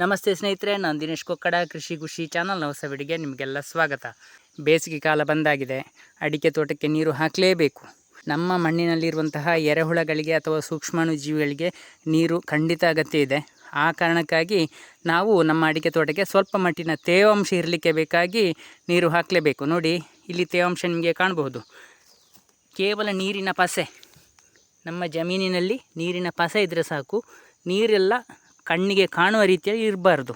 ನಮಸ್ತೆ ಸ್ನೇಹಿತರೆ, ನಾನು ದಿನೇಶ್ ಕೊಕ್ಕಡ, ಕೃಷಿ ಖುಷಿ ಚಾನಲ್ನ ಹೊಸ ವಿಡಿಗೆ ನಿಮಗೆಲ್ಲ ಸ್ವಾಗತ. ಬೇಸಿಗೆ ಕಾಲ ಬಂದಾಗಿದೆ, ಅಡಿಕೆ ತೋಟಕ್ಕೆ ನೀರು ಹಾಕಲೇಬೇಕು. ನಮ್ಮ ಮಣ್ಣಿನಲ್ಲಿರುವಂತಹ ಎರೆಹುಳಗಳಿಗೆ ಅಥವಾ ಸೂಕ್ಷ್ಮಾಣು ಜೀವಿಗಳಿಗೆ ನೀರು ಖಂಡಿತ ಅಗತ್ಯ ಇದೆ. ಆ ಕಾರಣಕ್ಕಾಗಿ ನಾವು ನಮ್ಮ ಅಡಿಕೆ ತೋಟಕ್ಕೆ ಸ್ವಲ್ಪ ಮಟ್ಟಿನ ತೇವಾಂಶ ಇರಲಿಕ್ಕೆ ಬೇಕಾಗಿ ನೀರು ಹಾಕಲೇಬೇಕು. ನೋಡಿ, ಇಲ್ಲಿ ತೇವಾಂಶ ನಿಮಗೆ ಕಾಣಬಹುದು. ಕೇವಲ ನೀರಿನ ಪಸೆ. ನಮ್ಮ ಜಮೀನಿನಲ್ಲಿ ನೀರಿನ ಪಸೆ ಇದ್ದರೆ ಸಾಕು. ನೀರೆಲ್ಲ ಕಣ್ಣಿಗೆ ಕಾಣುವ ರೀತಿಯಲ್ಲಿ ಇರಬಾರ್ದು.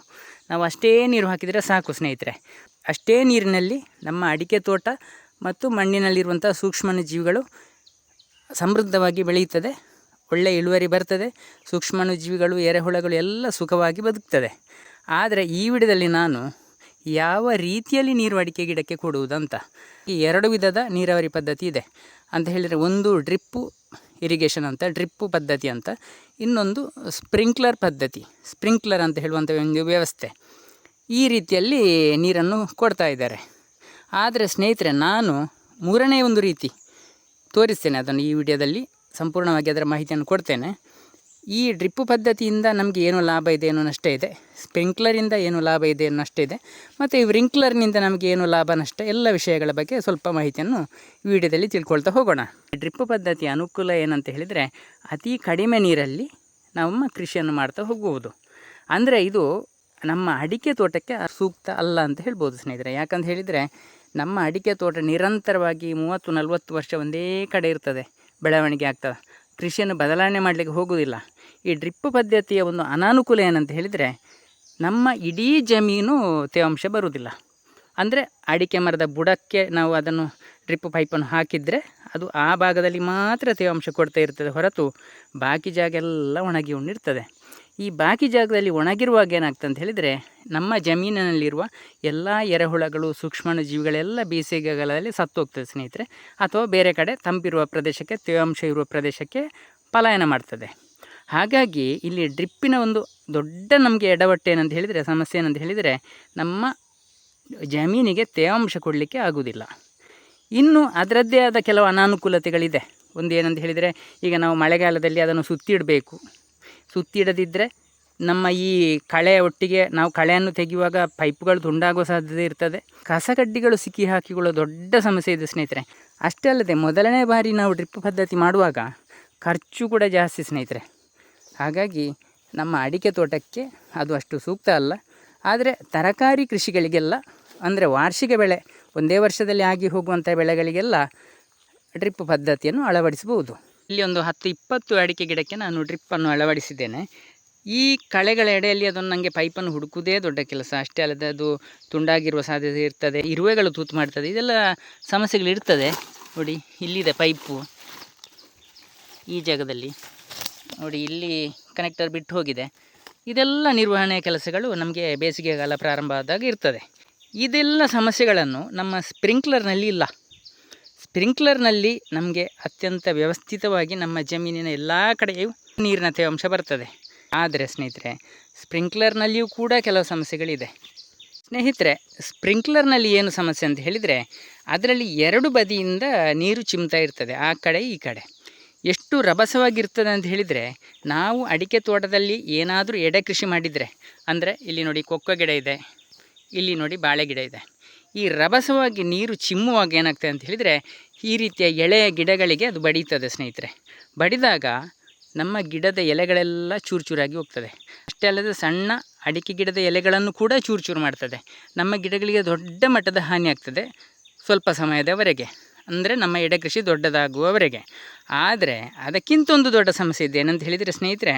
ನಾವು ಅಷ್ಟೇ ನೀರು ಹಾಕಿದರೆ ಸಾಕು ಸ್ನೇಹಿತರೆ. ಅಷ್ಟೇ ನೀರಿನಲ್ಲಿ ನಮ್ಮ ಅಡಿಕೆ ತೋಟ ಮತ್ತು ಮಣ್ಣಿನಲ್ಲಿರುವಂಥ ಸೂಕ್ಷ್ಮಾಣು ಜೀವಿಗಳು ಸಮೃದ್ಧವಾಗಿ ಬೆಳೆಯುತ್ತದೆ. ಒಳ್ಳೆಯ ಇಳುವರಿ ಬರ್ತದೆ. ಸೂಕ್ಷ್ಮಾಣು ಜೀವಿಗಳು, ಎರೆಹುಳಗಳು ಎಲ್ಲ ಸುಖವಾಗಿ ಬದುಕ್ತದೆ. ಆದರೆ ಈ ವಿಡಿಯೋದಲ್ಲಿ ನಾನು ಯಾವ ರೀತಿಯಲ್ಲಿ ನೀರು ಅಡಿಕೆ ಗಿಡಕ್ಕೆ ಕೊಡುವುದಂತ ಈ ಎರಡು ವಿಧದ ನೀರಾವರಿ ಪದ್ಧತಿ ಇದೆ. ಅಂತ ಹೇಳಿದರೆ ಒಂದು ಡ್ರಿಪ್ಪು ಇರಿಗೇಷನ್ ಅಂತ, ಡ್ರಿಪ್ಪು ಪದ್ಧತಿ ಅಂತ, ಇನ್ನೊಂದು ಸ್ಪ್ರಿಂಕ್ಲರ್ ಪದ್ಧತಿ, ಸ್ಪ್ರಿಂಕ್ಲರ್ ಅಂತ ಹೇಳುವಂಥ ಒಂದು ವ್ಯವಸ್ಥೆ. ಈ ರೀತಿಯಲ್ಲಿ ನೀರನ್ನು ಕೊಡ್ತಾ ಇದ್ದಾರೆ. ಆದರೆ ಸ್ನೇಹಿತರೆ, ನಾನು ಮೂರನೇ ಒಂದು ರೀತಿ ತೋರಿಸ್ತೇನೆ ಅದನ್ನು ಈ ವಿಡಿಯೋದಲ್ಲಿ. ಸಂಪೂರ್ಣವಾಗಿ ಅದರ ಮಾಹಿತಿಯನ್ನು ಕೊಡ್ತೇನೆ. ಈ ಡ್ರಿಪ್ಪು ಪದ್ಧತಿಯಿಂದ ನಮಗೆ ಏನು ಲಾಭ ಇದೆ ಏನೋ ನಷ್ಟ ಇದೆ. ಸ್ಪ್ರಿಂಕ್ಲರಿಂದ ಏನು ಲಾಭ ಇದೆ ಅನ್ನೋ ನಷ್ಟ ಇದೆ. ಮತ್ತು ಈ ವ್ರಿಂಕ್ಲರ್ನಿಂದ ನಮಗೆ ಏನು ಲಾಭ ನಷ್ಟ ಎಲ್ಲ ವಿಷಯಗಳ ಬಗ್ಗೆ ಸ್ವಲ್ಪ ಮಾಹಿತಿಯನ್ನು ವಿಡಿಯೋದಲ್ಲಿ ತಿಳ್ಕೊಳ್ತಾ ಹೋಗೋಣ. ಡ್ರಿಪ್ ಪದ್ಧತಿಯ ಅನುಕೂಲ ಏನಂತ ಹೇಳಿದರೆ ಅತಿ ಕಡಿಮೆ ನೀರಲ್ಲಿ ನಮ್ಮ ಕೃಷಿಯನ್ನು ಮಾಡ್ತಾ ಹೋಗುವುದು. ಅಂದರೆ ಇದು ನಮ್ಮ ಅಡಿಕೆ ತೋಟಕ್ಕೆ ಸೂಕ್ತ ಅಲ್ಲ ಅಂತ ಹೇಳ್ಬೋದು ಸ್ನೇಹಿತರೆ. ಯಾಕಂತ ಹೇಳಿದರೆ ನಮ್ಮ ಅಡಿಕೆ ತೋಟ ನಿರಂತರವಾಗಿ ಮೂವತ್ತು ನಲವತ್ತು ವರ್ಷ ಒಂದೇ ಕಡೆ ಇರ್ತದೆ. ಬೆಳವಣಿಗೆ ಆಗ್ತದೆ. ಕೃಷಿಯನ್ನು ಬದಲಾವಣೆ ಮಾಡಲಿಕ್ಕೆ ಹೋಗುವುದಿಲ್ಲ. ಈ ಡ್ರಿಪ್ ಪದ್ಧತಿಯ ಒಂದು ಅನಾನುಕೂಲ ಏನಂತ ಹೇಳಿದರೆ, ನಮ್ಮ ಇಡೀ ಜಮೀನು ತೇವಾಂಶ ಬರುವುದಿಲ್ಲ. ಅಂದರೆ ಅಡಿಕೆ ಮರದ ಬುಡಕ್ಕೆ ನಾವು ಅದನ್ನು ಡ್ರಿಪ್ ಪೈಪನ್ನು ಹಾಕಿದರೆ ಅದು ಆ ಭಾಗದಲ್ಲಿ ಮಾತ್ರ ತೇವಾಂಶ ಕೊಡ್ತಾ ಇರ್ತದೆ ಹೊರತು ಬಾಕಿ ಜಾಗ ಎಲ್ಲ ಒಣಗಿ ಉಂಡಿರ್ತದೆ ಈ ಬಾಕಿ ಜಾಗದಲ್ಲಿ ಒಣಗಿರುವಾಗ ಏನಾಗ್ತದೆ ಅಂತ ಹೇಳಿದರೆ ನಮ್ಮ ಜಮೀನಿನಲ್ಲಿರುವ ಎಲ್ಲ ಎರೆಹುಳಗಳು, ಸೂಕ್ಷ್ಮಾಣು ಜೀವಿಗಳೆಲ್ಲ ಬೇಸಿಗೆಗಾಲದಲ್ಲಿ ಸತ್ತೋಗ್ತದೆ ಸ್ನೇಹಿತರೆ. ಅಥವಾ ಬೇರೆ ಕಡೆ ತಂಪಿರುವ ಪ್ರದೇಶಕ್ಕೆ, ತೇವಾಂಶ ಇರುವ ಪ್ರದೇಶಕ್ಕೆ ಪಲಾಯನ ಮಾಡ್ತದೆ. ಹಾಗಾಗಿ ಇಲ್ಲಿ ಡ್ರಿಪ್ಪಿನ ಒಂದು ದೊಡ್ಡ ನಮಗೆ ಎಡವಟ್ಟು ಏನಂತ ಹೇಳಿದರೆ, ಸಮಸ್ಯೆ ಏನಂತ ಹೇಳಿದರೆ, ನಮ್ಮ ಜಮೀನಿಗೆ ತೇವಾಂಶ ಕೊಡಲಿಕ್ಕೆ ಆಗುವುದಿಲ್ಲ ಇನ್ನು ಅದರದ್ದೇ ಆದ ಕೆಲವು ಅನಾನುಕೂಲತೆಗಳಿದೆ. ಒಂದು ಏನಂತ ಹೇಳಿದರೆ, ಈಗ ನಾವು ಮಳೆಗಾಲದಲ್ಲಿ ಅದನ್ನು ಸುತ್ತಿಡಬೇಕು. ಸುತ್ತಿಡದಿದ್ದರೆ ನಮ್ಮ ಈ ಕಳೆ ಒಟ್ಟಿಗೆ ನಾವು ಕಳೆಯನ್ನು ತೆಗೆಯುವಾಗ ಪೈಪ್ಗಳು ತುಂಡಾಗುವ ಸಾಧ್ಯತೆ ಇರ್ತದೆ. ಕಸಕಡ್ಡಿಗಳು ಸಿಕ್ಕಿ ಹಾಕಿಕೊಳ್ಳೋ ದೊಡ್ಡ ಸಮಸ್ಯೆ ಇದೆ ಸ್ನೇಹಿತರೆ. ಅಷ್ಟೇ ಅಲ್ಲದೆ ಮೊದಲನೇ ಬಾರಿ ನಾವು ಡ್ರಿಪ್ ಪದ್ಧತಿ ಮಾಡುವಾಗ ಖರ್ಚು ಕೂಡ ಜಾಸ್ತಿ ಸ್ನೇಹಿತರೆ. ಹಾಗಾಗಿ ನಮ್ಮ ಅಡಿಕೆ ತೋಟಕ್ಕೆ ಅದು ಅಷ್ಟು ಸೂಕ್ತ ಅಲ್ಲ. ಆದರೆ ತರಕಾರಿ ಕೃಷಿಗಳಿಗೆಲ್ಲ, ಅಂದರೆ ವಾರ್ಷಿಕ ಬೆಳೆ, ಒಂದೇ ವರ್ಷದಲ್ಲಿ ಆಗಿ ಹೋಗುವಂಥ ಬೆಳೆಗಳಿಗೆಲ್ಲ ಡ್ರಿಪ್ ಪದ್ಧತಿಯನ್ನು ಅಳವಡಿಸಬಹುದು. ಇಲ್ಲಿ ಒಂದು ಹತ್ತು ಇಪ್ಪತ್ತು ಅಡಿಕೆ ಗಿಡಕ್ಕೆ ನಾನು ಡ್ರಿಪ್ಪನ್ನು ಅಳವಡಿಸಿದ್ದೇನೆ. ಈ ಕಳೆಗಳ ಎಡೆಯಲ್ಲಿ ಅದನ್ನು ನನಗೆ ಪೈಪನ್ನು ಹುಡುಕುವುದೇ ದೊಡ್ಡ ಕೆಲಸ. ಅಷ್ಟೇ ಅಲ್ಲದೆ ಅದು ತುಂಡಾಗಿರುವ ಸಾಧ್ಯತೆ ಇರ್ತದೆ. ಇರುವೆಗಳು ತೂತು ಮಾಡ್ತದೆ. ಇದೆಲ್ಲ ಸಮಸ್ಯೆಗಳಿರ್ತದೆ ನೋಡಿ, ಇಲ್ಲಿದೆ ಪೈಪು. ಈ ಜಾಗದಲ್ಲಿ. ನೋಡಿ, ಇಲ್ಲಿ ಕನೆಕ್ಟರ್ ಬಿಟ್ಟು ಹೋಗಿದೆ. ಇದೆಲ್ಲ ನಿರ್ವಹಣೆ ಕೆಲಸಗಳು ನಮಗೆ ಬೇಸಿಗೆಗಾಲ ಪ್ರಾರಂಭ ಆದಾಗ ಇರ್ತದೆ. ಇದೆಲ್ಲ ಸಮಸ್ಯೆಗಳನ್ನು ನಮ್ಮ ಸ್ಪ್ರಿಂಕ್ಲರ್ನಲ್ಲಿ ಇಲ್ಲ. ಸ್ಪ್ರಿಂಕ್ಲರ್ನಲ್ಲಿ ನಮಗೆ ಅತ್ಯಂತ ವ್ಯವಸ್ಥಿತವಾಗಿ ನಮ್ಮ ಜಮೀನಿನ ಎಲ್ಲ ಕಡೆಯೂ ನೀರಿನ ತೇವಾಂಶ ಬರ್ತದೆ. ಆದರೆ ಸ್ನೇಹಿತರೆ, ಸ್ಪ್ರಿಂಕ್ಲರ್ನಲ್ಲಿಯೂ ಕೂಡ ಕೆಲವು ಸಮಸ್ಯೆಗಳಿದೆ. ಸ್ನೇಹಿತರೆ, ಸ್ಪ್ರಿಂಕ್ಲರ್ನಲ್ಲಿ ಏನು ಸಮಸ್ಯೆ ಅಂತ ಹೇಳಿದರೆ, ಅದರಲ್ಲಿ ಎರಡು ಬದಿಯಿಂದ ನೀರು ಚಿಮ್ತಾ ಇರ್ತದೆ, ಆ ಕಡೆ ಈ ಕಡೆ. ಎಷ್ಟು ರಭಸವಾಗಿರ್ತದೆ ಅಂತ ಹೇಳಿದರೆ, ನಾವು ಅಡಿಕೆ ತೋಟದಲ್ಲಿ ಏನಾದರೂ ಎಡೆ ಕೃಷಿ ಮಾಡಿದರೆ, ಅಂದರೆ ಇಲ್ಲಿ ನೋಡಿ ಕೊಕ್ಕೋ ಗಿಡ ಇದೆ, ಇಲ್ಲಿ ನೋಡಿ ಬಾಳೆ ಗಿಡ ಇದೆ, ಈ ರಭಸವಾಗಿ ನೀರು ಚಿಮ್ಮುವಾಗ ಏನಾಗ್ತದೆ ಅಂತ ಹೇಳಿದರೆ, ಈ ರೀತಿಯ ಎಳೆಯ ಗಿಡಗಳಿಗೆ ಅದು ಬಡೀತದೆ ಸ್ನೇಹಿತರೆ. ಬಡಿದಾಗ ನಮ್ಮ ಗಿಡದ ಎಲೆಗಳೆಲ್ಲ ಚೂರು ಚೂರಾಗಿ ಹೋಗ್ತದೆ. ಅಷ್ಟೇ ಅಲ್ಲದೆ ಸಣ್ಣ ಅಡಿಕೆ ಗಿಡದ ಎಲೆಗಳನ್ನು ಕೂಡ ಚೂರು ಚೂರು ಮಾಡ್ತದೆ. ನಮ್ಮ ಗಿಡಗಳಿಗೆ ದೊಡ್ಡ ಮಟ್ಟದ ಹಾನಿ ಆಗ್ತದೆ ಸ್ವಲ್ಪ ಸಮಯದವರೆಗೆ. ಅಂದರೆ ನಮ್ಮ ಎಡೆ ಕೃಷಿ ದೊಡ್ಡದಾಗುವವರೆಗೆ. ಆದರೆ ಅದಕ್ಕಿಂತ ಒಂದು ದೊಡ್ಡ ಸಮಸ್ಯೆ ಇದೆ. ಏನಂತ ಹೇಳಿದರೆ ಸ್ನೇಹಿತರೆ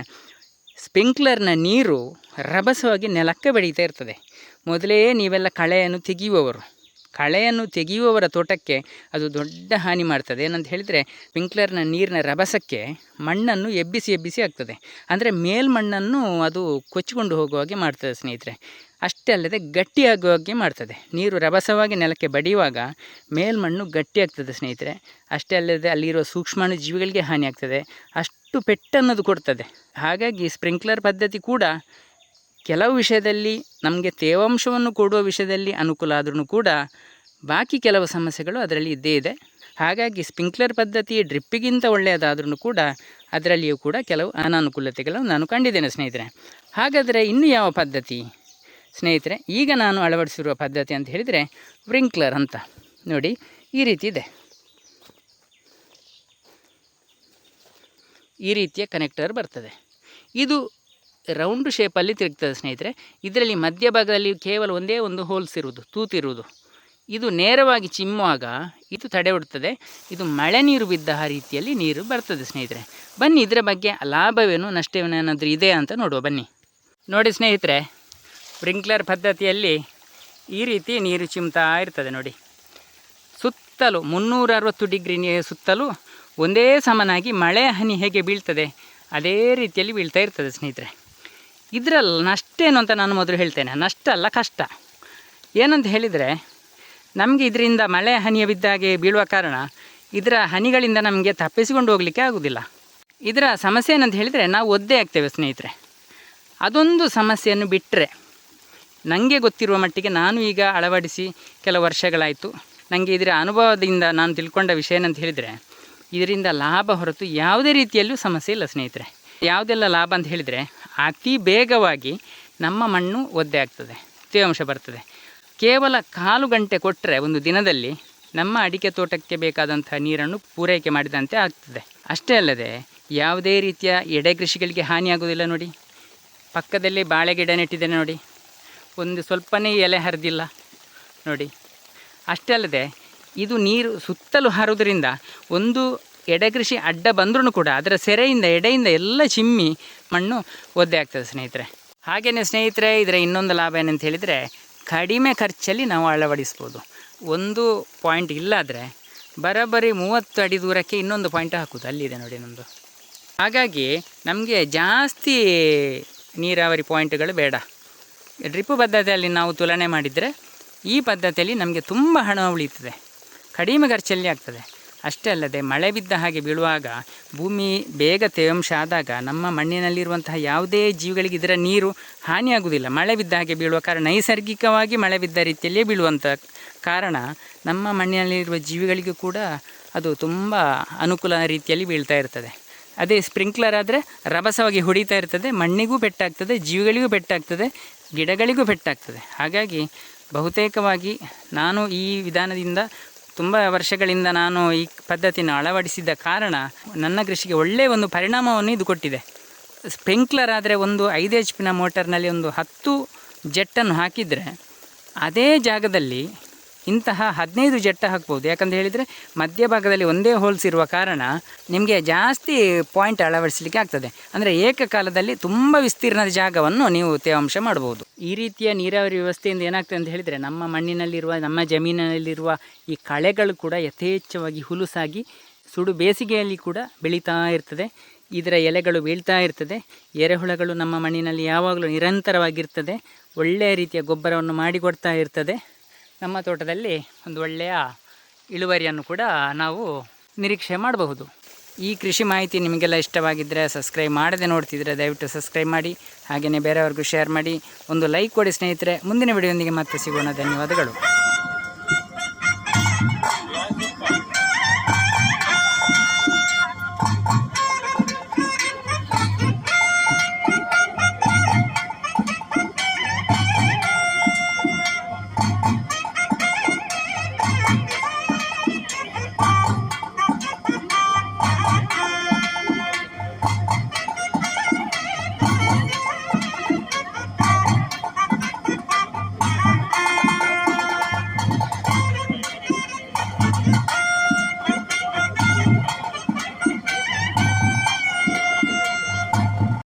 ಸ್ಪ್ರಿಂಕ್ಲರ್ನ ನೀರು ರಭಸವಾಗಿ ನೆಲಕ್ಕೆ ಬೆಳೀತಾ ಇರ್ತದೆ. ಮೊದಲೇ ನೀವೆಲ್ಲ ಕಳೆಯನ್ನು ತೆಗೆಯುವವರು. ಕಳೆಯನ್ನು ತೆಗೆಯುವವರ ತೋಟಕ್ಕೆ ಅದು ದೊಡ್ಡ ಹಾನಿ ಮಾಡ್ತದೆ. ಏನಂತ ಹೇಳಿದರೆ ಸ್ಪ್ರಿಂಕ್ಲರ್ನ ನೀರಿನ ರಭಸಕ್ಕೆ ಮಣ್ಣನ್ನು ಎಬ್ಬಿಸಿ ಎಬ್ಬಿಸಿ ಆಗ್ತದೆ. ಅಂದರೆ ಮೇಲ್ಮಣ್ಣನ್ನು ಅದು ಕೊಚ್ಚಿಕೊಂಡು ಹೋಗುವ ಹಾಗೆ ಮಾಡ್ತದೆ ಸ್ನೇಹಿತರೆ. ಅಷ್ಟೇ ಅಲ್ಲದೆ ಗಟ್ಟಿಯಾಗುವ ಹಾಗೆ ಮಾಡ್ತದೆ. ನೀರು ರಭಸವಾಗಿ ನೆಲಕ್ಕೆ ಬಡಿಯುವಾಗ ಮೇಲ್ಮಣ್ಣು ಗಟ್ಟಿಯಾಗ್ತದೆ ಸ್ನೇಹಿತರೆ. ಅಷ್ಟೇ ಅಲ್ಲದೆ ಅಲ್ಲಿರುವ ಸೂಕ್ಷ್ಮಾಣು ಜೀವಿಗಳಿಗೆ ಹಾನಿ ಆಗ್ತದೆ. ಅಷ್ಟು ಪೆಟ್ಟನ್ನೋದು ಕೊಡ್ತದೆ. ಹಾಗಾಗಿ ಸ್ಪ್ರಿಂಕ್ಲರ್ ಪದ್ಧತಿ ಕೂಡ ಕೆಲವು ವಿಷಯದಲ್ಲಿ ನಮಗೆ ತೇವಾಂಶವನ್ನು ಕೊಡುವ ವಿಷಯದಲ್ಲಿ ಅನುಕೂಲ ಆದ್ರೂ ಕೂಡ ಬಾಕಿ ಕೆಲವು ಸಮಸ್ಯೆಗಳು ಅದರಲ್ಲಿ ಇದ್ದೇ ಇದೆ. ಹಾಗಾಗಿ ಸ್ಪ್ರಿಂಕ್ಲರ್ ಪದ್ಧತಿ ಡ್ರಿಪ್ಪಿಗಿಂತ ಒಳ್ಳೆಯದಾದ್ರೂ ಕೂಡ ಅದರಲ್ಲಿಯೂ ಕೂಡ ಕೆಲವು ಅನಾನುಕೂಲತೆಗಳನ್ನು ನಾನು ಕಂಡಿದ್ದೇನೆ ಸ್ನೇಹಿತರೆ. ಹಾಗಾದರೆ ಇನ್ನು ಯಾವ ಪದ್ಧತಿ? ಸ್ನೇಹಿತರೆ, ಈಗ ನಾನು ಅಳವಡಿಸಿರುವ ಪದ್ಧತಿ ಅಂತ ಹೇಳಿದರೆ ಸ್ಪ್ರಿಂಕ್ಲರ್ ಅಂತ. ನೋಡಿ, ಈ ರೀತಿ ಇದೆ. ಈ ರೀತಿಯ ಕನೆಕ್ಟರ್ ಬರ್ತದೆ. ಇದು ರೌಂಡ್ ಶೇಪಲ್ಲಿ ತಿರುಗ್ತದೆ ಸ್ನೇಹಿತರೆ. ಇದರಲ್ಲಿ ಮಧ್ಯಭಾಗದಲ್ಲಿ ಕೇವಲ ಒಂದೇ ಒಂದು ಹೋಲ್ಸ್ ಇರುವುದು ತೂತಿರುವುದು ಇದು ನೇರವಾಗಿ ಚಿಮ್ಮುವಾಗ ಇದು ತಡೆ ಹೊಡ್ತದೆ ಇದು ಮಳೆ ನೀರು ಬಿದ್ದ ರೀತಿಯಲ್ಲಿ ನೀರು ಬರ್ತದೆ ಸ್ನೇಹಿತರೆ. ಬನ್ನಿ, ಇದರ ಬಗ್ಗೆ ಲಾಭವೇನು, ನಷ್ಟವೇನು ಏನಾದರೂ ಇದೆ ಅಂತ ನೋಡುವ, ಬನ್ನಿ. ನೋಡಿ ಸ್ನೇಹಿತರೆ, ಸ್ಪ್ರಿಂಕ್ಲರ್ ಪದ್ಧತಿಯಲ್ಲಿ ಈ ರೀತಿ ನೀರು ಚಿಮ್ತಾ ಇರ್ತದೆ ನೋಡಿ. ಸುತ್ತಲೂ ಮುನ್ನೂರ ಅರವತ್ತು ಡಿಗ್ರಿ ಸುತ್ತಲೂ ಒಂದೇ ಸಮನಾಗಿ ಮಳೆ ಹನಿ ಹೇಗೆ ಬೀಳ್ತದೆ, ಅದೇ ರೀತಿಯಲ್ಲಿ ಬೀಳ್ತಾ ಇರ್ತದೆ ಸ್ನೇಹಿತರೆ. ಇದರಲ್ಲಿ ನಷ್ಟ ಏನು ಅಂತ ನಾನು ಮೊದಲು ಹೇಳ್ತೇನೆ. ನಷ್ಟ ಅಲ್ಲ ಕಷ್ಟ. ಏನಂತ ಹೇಳಿದರೆ, ನಮಗೆ ಇದರಿಂದ ಮಳೆ ಹನಿಯ ಬಿದ್ದಾಗೆ ಬೀಳುವ ಕಾರಣ ಇದರ ಹನಿಗಳಿಂದ ನಮಗೆ ತಪ್ಪಿಸಿಕೊಂಡು ಹೋಗಲಿಕ್ಕೆ ಆಗೋದಿಲ್ಲ. ಇದರ ಸಮಸ್ಯೆ ಏನಂತ ಹೇಳಿದರೆ, ನಾವು ಒದ್ದೆ ಆಗ್ತೇವೆ ಸ್ನೇಹಿತರೆ. ಅದೊಂದು ಸಮಸ್ಯೆಯನ್ನು ಬಿಟ್ಟರೆ ನನಗೆ ಗೊತ್ತಿರುವ ಮಟ್ಟಿಗೆ ನಾನು ಈಗ ಅಳವಡಿಸಿ ಕೆಲವು ವರ್ಷಗಳಾಯಿತು. ನನಗೆ ಇದರ ಅನುಭವದಿಂದ ನಾನು ತಿಳ್ಕೊಂಡ ವಿಷಯ ಏನಂತ ಹೇಳಿದರೆ, ಇದರಿಂದ ಲಾಭ ಹೊರತು ಯಾವುದೇ ರೀತಿಯಲ್ಲೂ ಸಮಸ್ಯೆ ಇಲ್ಲ ಸ್ನೇಹಿತರೆ. ಯಾವುದೆಲ್ಲ ಲಾಭ ಅಂತ ಹೇಳಿದರೆ ಅತಿ ಬೇಗವಾಗಿ ನಮ್ಮ ಮಣ್ಣು ಒದ್ದೆ ಆಗ್ತದೆ, ತೇವಾಂಶ ಬರ್ತದೆ. ಕೇವಲ ಕಾಲು ಗಂಟೆ ಕೊಟ್ಟರೆ ಒಂದು ದಿನದಲ್ಲಿ ನಮ್ಮ ಅಡಿಕೆ ತೋಟಕ್ಕೆ ಬೇಕಾದಂಥ ನೀರನ್ನು ಪೂರೈಕೆ ಮಾಡಿದಂತೆ ಆಗ್ತದೆ. ಅಷ್ಟೇ ಅಲ್ಲದೆ ಯಾವುದೇ ರೀತಿಯ ಎಡೆ ಕೃಷಿಗಳಿಗೆ ಹಾನಿಯಾಗೋದಿಲ್ಲ ನೋಡಿ. ಪಕ್ಕದಲ್ಲಿ ಬಾಳೆ ಗಿಡ ನೆಟ್ಟಿದೆ ನೋಡಿ. ಒಂದು ಸ್ವಲ್ಪನೇ ಎಲೆ ಹರಿದಿಲ್ಲ ನೋಡಿ. ಅಷ್ಟೇ ಅಲ್ಲದೆ ಇದು ನೀರು ಸುತ್ತಲೂ ಹರಿದ್ರಿಂದ ಒಂದು ಎಡೆಕೃಷಿ ಅಡ್ಡ ಬಂದ್ರೂ ಕೂಡ ಅದರ ಸೆರೆಯಿಂದ, ಎಡೆಯಿಂದ ಎಲ್ಲ ಚಿಮ್ಮಿ ಮಣ್ಣು ಒದ್ದೆ ಆಗ್ತದೆ ಸ್ನೇಹಿತರೆ. ಹಾಗೆಯೇ ಸ್ನೇಹಿತರೆ, ಇದರ ಇನ್ನೊಂದು ಲಾಭ ಏನಂತ ಹೇಳಿದರೆ ಕಡಿಮೆ ಖರ್ಚಲ್ಲಿ ನಾವು ಅಳವಡಿಸ್ಬೋದು. ಒಂದು ಪಾಯಿಂಟ್ ಇಲ್ಲಾದರೆ ಬರಬರಿ ಮೂವತ್ತು ಅಡಿ ದೂರಕ್ಕೆ ಇನ್ನೊಂದು ಪಾಯಿಂಟ್ ಹಾಕೋದು, ಅಲ್ಲಿದೆ ನೋಡಿ ನಮ್ಮದು ಹಾಗಾಗಿ ನಮಗೆ ಜಾಸ್ತಿ ನೀರಾವರಿ ಪಾಯಿಂಟ್ಗಳು ಬೇಡ. ಡ್ರಿಪ್ ಪದ್ಧತಿಯಲ್ಲಿ ನಾವು ತುಲನೆ ಮಾಡಿದರೆ ಈ ಪದ್ಧತಿಯಲ್ಲಿ ನಮಗೆ ತುಂಬ ಹಣ ಉಳಿಯುತ್ತದೆ. ಕಡಿಮೆ ಖರ್ಚಲ್ಲಿ ಆಗ್ತದೆ. ಅಷ್ಟೇ ಅಲ್ಲದೆ ಮಳೆ ಬಿದ್ದ ಹಾಗೆ ಬೀಳುವಾಗ ಭೂಮಿ ಬೇಗ ತೇವಾಂಶ ಆದಾಗ ನಮ್ಮ ಮಣ್ಣಿನಲ್ಲಿರುವಂತಹ ಯಾವುದೇ ಜೀವಿಗಳಿಗೆ ಇದರ ನೀರು ಹಾನಿಯಾಗುವುದಿಲ್ಲ. ಮಳೆ ಬಿದ್ದ ಹಾಗೆ ಬೀಳುವ ಕಾರಣ ನೈಸರ್ಗಿಕವಾಗಿ ಮಳೆ ಬಿದ್ದ ರೀತಿಯಲ್ಲಿಯೇ ಬೀಳುವಂಥ ಕಾರಣ ನಮ್ಮ ಮಣ್ಣಿನಲ್ಲಿರುವ ಜೀವಿಗಳಿಗೂ ಕೂಡ ಅದು ತುಂಬ ಅನುಕೂಲ ರೀತಿಯಲ್ಲಿ ಬೀಳ್ತಾ ಇರ್ತದೆ. ಅದೇ ಸ್ಪ್ರಿಂಕ್ಲರ್ ಆದರೆ ರಭಸವಾಗಿ ಹೊಡಿತಾ ಇರ್ತದೆ. ಮಣ್ಣಿಗೂ ಬೆಟ್ಟಾಗ್ತದೆ, ಜೀವಿಗಳಿಗೂ ಬೆಟ್ಟಾಗ್ತದೆ, ಗಿಡಗಳಿಗೂ ಬೆಟ್ಟಾಗ್ತದೆ. ಹಾಗಾಗಿ ಬಹುತೇಕವಾಗಿ ನಾನು ಈ ವಿಧಾನದಿಂದ ತುಂಬ ವರ್ಷಗಳಿಂದ ನಾನು ಈ ಪದ್ಧತಿಯನ್ನು ಅಳವಡಿಸಿದ್ದ ಕಾರಣ ನನ್ನ ಕೃಷಿಗೆ ಒಳ್ಳೆಯ ಒಂದು ಪರಿಣಾಮವನ್ನು ಇದು ಕೊಟ್ಟಿದೆ. ಸ್ಪ್ರಿಂಕ್ಲರ್ ಆದರೆ ಒಂದು ಐದು ಎಚ್ ಪಿನ ಮೋಟರ್ನಲ್ಲಿ ಒಂದು ಹತ್ತು ಜೆಟ್ಟನ್ನು ಹಾಕಿದರೆ, ಅದೇ ಜಾಗದಲ್ಲಿ ಇಂತಹ ಹದಿನೈದು ಜಟ್ಟ ಹಾಕ್ಬೋದು. ಯಾಕಂತ ಹೇಳಿದರೆ ಮಧ್ಯಭಾಗದಲ್ಲಿ ಒಂದೇ ಹೋಲ್ಸ್ ಇರುವ ಕಾರಣ ನಿಮಗೆ ಜಾಸ್ತಿ ಪಾಯಿಂಟ್ ಅಳವಡಿಸಲಿಕ್ಕೆ ಆಗ್ತದೆ. ಅಂದರೆ ಏಕಕಾಲದಲ್ಲಿ ತುಂಬ ವಿಸ್ತೀರ್ಣದ ಜಾಗವನ್ನು ನೀವು ತೇವಾಂಶ ಮಾಡ್ಬೋದು. ಈ ರೀತಿಯ ನೀರಾವರಿ ವ್ಯವಸ್ಥೆಯಿಂದ ಏನಾಗ್ತದೆ ಅಂತ ಹೇಳಿದರೆ ನಮ್ಮ ಮಣ್ಣಿನಲ್ಲಿರುವ, ನಮ್ಮ ಜಮೀನಿನಲ್ಲಿರುವ ಈ ಕಳೆಗಳು ಕೂಡ ಯಥೇಚ್ಛವಾಗಿ ಹುಲುಸಾಗಿ ಸುಡು ಬೇಸಿಗೆಯಲ್ಲಿ ಕೂಡ ಬೆಳೀತಾ ಇರ್ತದೆ. ಇದರ ಎಲೆಗಳು ಬೀಳ್ತಾ ಇರ್ತದೆ. ಎರೆಹುಳಗಳು ನಮ್ಮ ಮಣ್ಣಿನಲ್ಲಿ ಯಾವಾಗಲೂ ನಿರಂತರವಾಗಿರ್ತದೆ. ಒಳ್ಳೆಯ ರೀತಿಯ ಗೊಬ್ಬರವನ್ನು ಮಾಡಿಕೊಡ್ತಾ ಇರ್ತದೆ. ನಮ್ಮ ತೋಟದಲ್ಲಿ ಒಂದು ಒಳ್ಳೆಯ ಇಳುವರಿಯನ್ನು ಕೂಡ ನಾವು ನಿರೀಕ್ಷೆ ಮಾಡಬಹುದು. ಈ ಕೃಷಿ ಮಾಹಿತಿ ನಿಮಗೆಲ್ಲ ಇಷ್ಟವಾಗಿದ್ದರೆ ಸಬ್ಸ್ಕ್ರೈಬ್ ಮಾಡದೆ ನೋಡ್ತಿದ್ರೆ ದಯವಿಟ್ಟು ಸಬ್ಸ್ಕ್ರೈಬ್ ಮಾಡಿ ಹಾಗೆಯೇ ಬೇರೆಯವ್ರಿಗೂ ಶೇರ್ ಮಾಡಿ, ಒಂದು ಲೈಕ್ ಕೊಡಿ ಸ್ನೇಹಿತರೆ. ಮುಂದಿನ ವಿಡಿಯೋದೊಂದಿಗೆ ಮತ್ತೆ ಸಿಗೋಣ. ಧನ್ಯವಾದಗಳು.